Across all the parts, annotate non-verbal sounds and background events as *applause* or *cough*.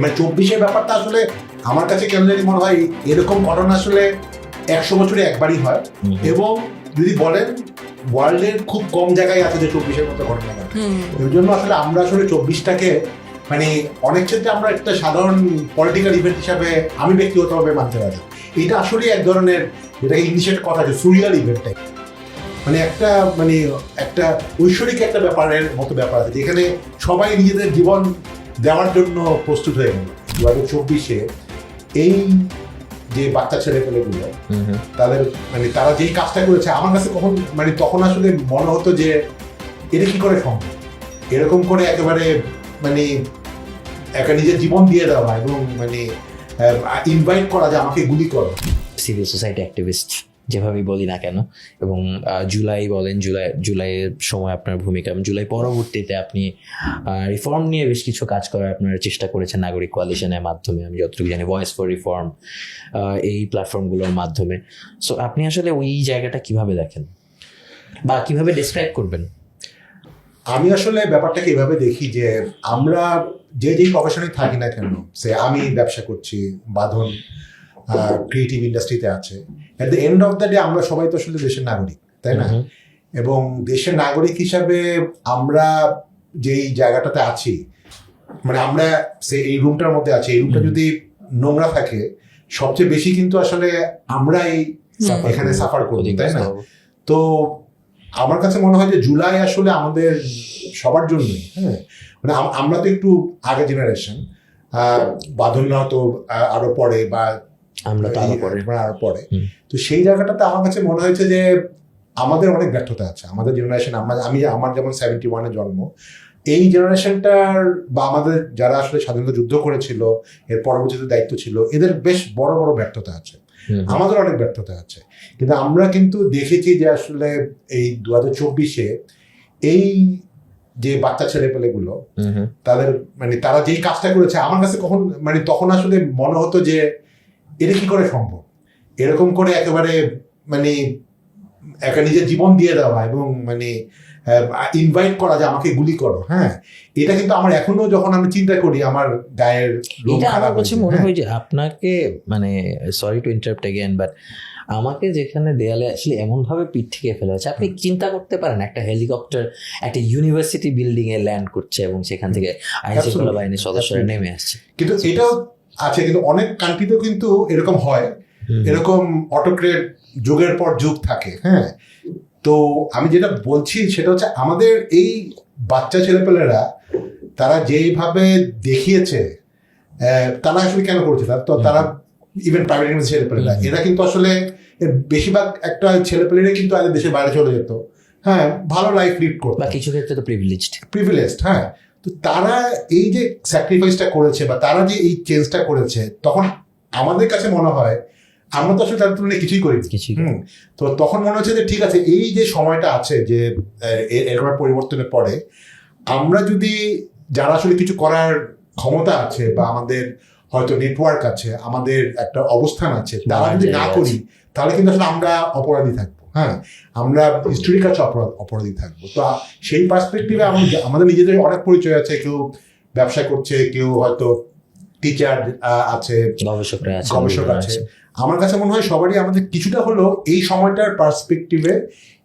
মানে চব্বিশের ব্যাপারটা আসলে আমার কাছে কেন জানি মনে হয় এরকম ঘটনা আসলে একশো বছরে একবারই হয়। এবং যদি বলেন ওয়ার্ল্ডের খুব কম জায়গায় আছে যে চব্বিশের মতো ঘটনা ঘটে। এর জন্য আসলে আমরা আসলে চব্বিশটাকে মানে অনেক ক্ষেত্রে আমরা একটা সাধারণ পলিটিক্যাল ইভেন্ট হিসাবে আমি ব্যক্তিগতভাবে মানতে পারি এটা আসলে এক ধরনের যেটা ইংলিশের কথা আছে সুরিয়াল ইভেন্ট মানে একটা মানে একটা ঐশ্বরিক একটা ব্যাপারের মতো ব্যাপার আছে যেখানে সবাই নিজেদের জীবন দেওয়ার জন্য প্রস্তুত হয়ে গেল। দু হাজার চব্বিশে এই যে বাচ্চা ছেলেপেলেগুলো হুম হুম। তাদের মানে তারা যেই কাজটা করেছে আমার কাছে কখন মানে তখন আসলে মনে হতো যে এটা কি করে সম্ভব? এরকম করে একেবারে মানে একটা নিজের জীবন দিয়ে দেওয়া এবং মানে ইনভাইট করা যে আমাকে গুলি করো। সিভিল সোসাইটি অ্যাক্টিভিস্ট যেভাবেই বলি না কেন, এবং জুলাই বলেন, জুলাই, জুলাইয়ের সময় আপনার ভূমিকা জুলাই পরবর্তীতে আপনি রিফর্ম নিয়ে বেশ কিছু কাজ করার আপনার চেষ্টা করেছেন নাগরিক কোয়ালিশনের মাধ্যমে, আমি যতটুকু জানি ভয়েস ফর রিফর্ম এই প্ল্যাটফর্মগুলোর মাধ্যমে। সো আপনি আসলে ওই জায়গাটা কীভাবে দেখেন? বা কীভাবে ডিসক্রাইব করবেন? আমি আসলে ব্যাপারটাকে এভাবে দেখি যে, আমরা যে যেই প্রফেশনে থাকি না কেন, সে আমি ব্যবসা করছি, বাঁধন ক্রিয়েটিভ ইন্ডাস্ট্রিতে আছে। At the end of the day আমরা সবাই তো আসলে দেশের নাগরিক তাই না? এবং দেশের নাগরিক হিসাবে আমরা যেই জায়গাটাতে আছি মানে আমরা সে এই রুমটার মধ্যে আছি এই রুমটা যদি নোংরা থাকে সবচেয়ে বেশি কিন্তু আসলে আমরাই এখানে সাফার করি তাই না? তো আমার কাছে মনে হয় যে জুলাই আসলে আমাদের সবার জন্যই হ্যাঁ? মানে আমরা তো একটু আগে জেনারেশন বাঁধনরা তো আরও পরে বা আমরা তো আরও পরে। আরও পরে। তো সেই জায়গাটাতে আমার কাছে মনে হয়েছে যে আমাদের অনেক ব্যর্থতা আছে। আমাদের জেনারেশন আমরা আমি আমার যেমন সেভেন্টি ওয়ানে জন্ম এই জেনারেশনটার বা আমাদের যারা আসলে স্বাধীনতা যুদ্ধ করেছিল এর পরবর্তীতে দায়িত্ব ছিল এদের বেশ বড় বড় ব্যর্থতা আছে। আমাদের অনেক ব্যর্থতা আছে। কিন্তু আমরা কিন্তু দেখেছি যে আসলে এই দু হাজার চব্বিশে এই যে বাচ্চা ছেলেপেলেগুলো হুম, হুম। তাদের মানে তারা যেই কাজটা করেছে আমার কাছে কখন মানে তখন আসলে মনে হতো যে এটা কি করে সম্ভব? এরকম করে একেবারে মানে একটা নিজের জীবন দিয়ে দেওয়া এবং মানে ইনভাইট করা যে আমাকে গুলি করো হ্যাঁ? এটা কিন্তু আমার এখনও যখন আমি চিন্তা করি আমার গায়ের এটা আমার কাছে মনে হ্যাঁ। হয় যে আপনাকে মানে sorry to interrupt again but আমাকে যেখানে দেয়ালে আসলে এমন ভাবে পিঠ থেকে ফেলা হয়েছে আপনি চিন্তা করতে পারেন একটা হেলিকপ্টার একটা ইউনিভার্সিটি বিল্ডিং এ ল্যান্ড করছে এবং সেখান থেকে আইন শৃঙ্খলা Absolutely. বাহিনীর সদস্যরা নেমে আসছে। কিন্তু এটাও আছে কিন্তু অনেক কান্ট্রিতেও কিন্তু এরকম হয়। এরকম অটোক্রেট যুগের পর যুগ থাকে হ্যাঁ? তো আমি যেটা বলছি সেটা হচ্ছে আমাদের এই বাচ্চা ছেলেপেলেরা তারা যেইভাবে দেখিয়েছে আহ, তারা আসলে কেন করছে? তারা তো তারা ইভেন প্রাইভেট ছেলেপেলেরা। হুম। এরা কিন্তু আসলে এর বেশিরভাগ একটা ছেলেপেলেরা কিন্তু আগে দেশের বাইরে চলে যেত। হ্যাঁ ভালো লাইফ লিড করতো। বা কিছু ক্ষেত্রে তো প্রিভিলেজড প্রিভিলেজড হ্যাঁ। তো তারা এই যে স্যাক্রিফাইসটা করেছে বা তারা যে এই চেঞ্জটা করেছে তখন আমাদের কাছে মনে হয় আমরা তো আসলে তাদের তুলনায় কিছুই করি হুম। তো তখন মনে হচ্ছে যে ঠিক আছে এই যে সময়টা আছে যে এরকম পরিবর্তনের পরে আমরা যদি যারা আসলে কিছু করার ক্ষমতা আছে বা আমাদের হয়তো নেটওয়ার্ক আছে আমাদের একটা অবস্থান আছে তারা যদি না করি তাহলে কিন্তু আসলে আমরা অপরাধী থাকব। হ্যাঁ আমরা হিস্টোরির কাছে অপরাধ অপরাধী থাকব। তো সেই পার্সপেক্টিভে আমাদের নিজেদের অনেক পরিচয় আছে কেউ ব্যবসা করছে কেউ হয়তো টিচার আছে গবেষকরা আছে গবেষক আছে। আমার কাছে মনে হয় সবারই আমাদের কিছুটা হলেও এই সময়টার পার্সপেক্টিভে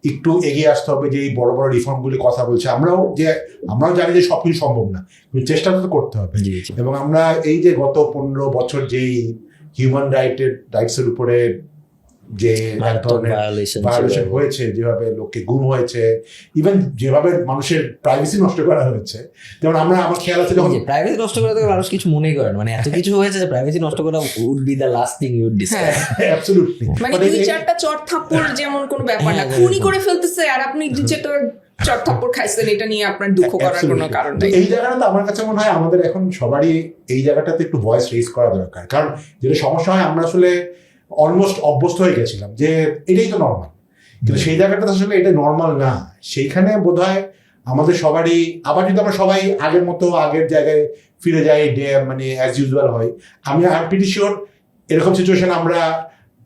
একটু এগিয়ে আসতে হবে যে এই বড় বড় রিফর্মগুলি কথা বলছে। আমরাও যে আমরাও জানি যে সবকিছু সম্ভব না কিন্তু চেষ্টা তো করতে হবে। এবং আমরা এই যে গত পনেরো বছর যেই হিউম্যান রাইটের রাইটসের উপরে যে ভায়োলেশন হয়েছে যেভাবে লোককে গুম হয়েছে ইভেন যেভাবে মানুষের প্রাইভেসি নষ্ট করা হয়েছে। যেমন আমরা আমার খেয়াল আছে যখন প্রাইভেসি নষ্ট করে তো মানুষ কিছু মনেই করেন মানে এত কিছু হয়েছে যে প্রাইভেসি নষ্ট করা would be the last thing you'd discuss হ্যাঁ। *laughs* অ্যাবসলিউটলি মানে দুই চারটা চট থাপ্পড় যেমন কোনো ব্যাপার না হ্যাঁ, খুনি করে ফেলতেছে আর আপনি দুই চারটা চট থাপ্পড় খাইছেন এটা নিয়ে আপনার দুঃখ করার কোনো. কারণ নেই। এই জায়গাটাতে আমার কাছে মনে হয় আমাদের এখন সবারই এই জায়গাটাতে একটু ভয়েস রেজ করা দরকার। কারণ যেটা সমস্যা হয় আমরা আসলে অলমোস্ট অভ্যস্ত হয়ে গেছিলাম যে এটাই তো নর্মাল কিন্তু সেই জায়গাটাতে আসলে এটা নর্মাল না। সেইখানে বোধ হয় আমাদের সবারই আবার যদি আমরা সবাই আগের মতো আগের জায়গায় ফিরে যাই ডে মানে অ্যাজ ইউজুয়াল হয় আমি আই পিটি শিওর এরকম সিচুয়েশন আমরা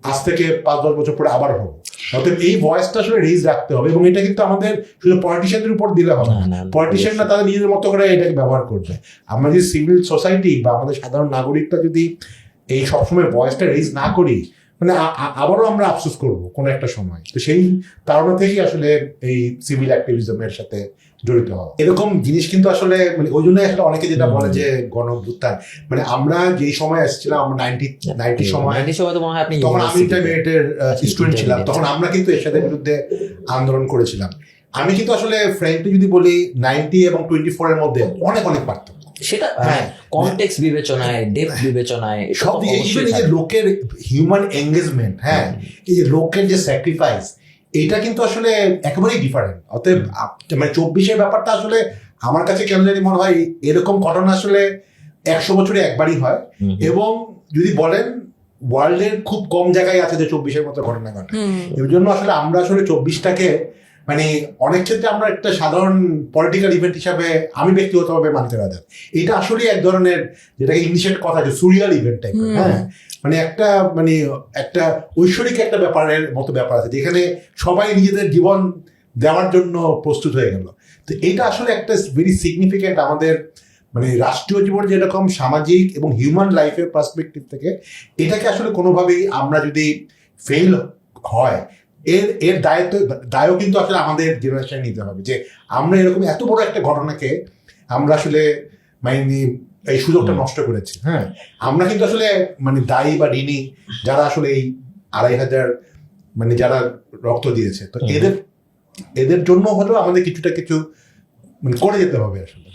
আজ থেকে পাঁচ দশ বছর পরে আবার হব। অতএব এই ভয়েসটা আসলে রেজ রাখতে হবে এবং এটা কিন্তু আমাদের শুধু পলিটিশিয়ানদের উপর দিলে হবে না, পলিটিশিয়ানরা তাদের নিজেদের মতো করে এটাকে ব্যবহার করবে। আমরা যদি সিভিল সোসাইটি বা আমাদের সাধারণ নাগরিকটা যদি এই সবসময় ভয়েসটা রেজ না করি মানে আবারও আমরা আফসোস করব কোনো একটা সময়। তো সেই তাড়না থেকেই আসলে এই সিভিল অ্যাক্টিভিজমের সাথে জড়িত হওয়া। এরকম জিনিস কিন্তু আসলে মানে ওই জন্য আসলে অনেকে যেটা বলে যে গণ অভ্যুত্থান মানে আমরা যেই সময় এসেছিলাম আমরা নাইনটি নাইনটি সময় 90 সময় তো মনে হয় আপনি তখন আমি ইন্টারমিডিয়েটের স্টুডেন্ট ছিলাম তখন আমরা কিন্তু এরশাদের বিরুদ্ধে আন্দোলন করেছিলাম। আমি কিন্তু আসলে ফ্র্যাঙ্কলি যদি বলি নাইনটি এবং টোয়েন্টি ফোর এর মধ্যে অনেক অনেক পার্থক্য। সেটা হ্যাঁ। কনটেক্সট বিবেচনায় ডেপথ বিবেচনায় সব তো দিকে ইভেন এই যে লোকের হিউম্যান এঙ্গেজমেন্ট হ্যাঁ এই যে লোকের যে স্যাক্রিফাইস এটা কিন্তু আসলে একেবারেই ডিফারেন্ট অতএব মানে চব্বিশের ব্যাপারটা আসলে আমার কাছে কেন জানি মনে হয় এরকম ঘটনা আসলে একশো বছরে একবারই হয়। এবং যদি বলেন ওয়ার্ল্ডের খুব কম জায়গায় আছে যে চব্বিশের মতো ঘটনা ঘটে। এর জন্য আসলে আমরা আসলে চব্বিশটাকে মানে অনেক ক্ষেত্রে আমরা একটা সাধারণ পলিটিক্যাল ইভেন্ট হিসাবে আমি ব্যক্তিগতভাবে মানতে রাজি। এটা আসলে এক ধরনের যেটা ইংলিশের কথা যে সুরিয়াল ইভেন্ট টাইপের হুম। হ্যাঁ? মানে একটা মানে একটা ঐশ্বরিক একটা ব্যাপারের মতো ব্যাপার আছে যেখানে সবাই নিজেদের জীবন দেওয়ার জন্য প্রস্তুত হয়ে গেল। তো এটা আসলে একটা ভেরি সিগনিফিকেন্ট আমাদের মানে রাষ্ট্রীয় জীবন যেরকম সামাজিক এবং হিউম্যান লাইফের পার্সপেক্টিভ থেকে এটাকে আসলে কোনোভাবেই আমরা যদি ফেল হয় এর এর দায়িত্ব দায়ও কিন্তু আসলে আমাদের জেনারেশন নিতে হবে যে আমরা এরকম এত বড় একটা ঘটনাকে আমরা আসলে মানে এই সুযোগটা নষ্ট করেছি। হ্যাঁ। আমরা কিন্তু আসলে মানে দায়ী বা ঋণী যারা আসলে এই আড়াই হাজার মানে যারা রক্ত দিয়েছে। তো এদের এদের জন্য হলেও আমাদের কিছুটা কিছু মানে করে যেতে হবে আসলে।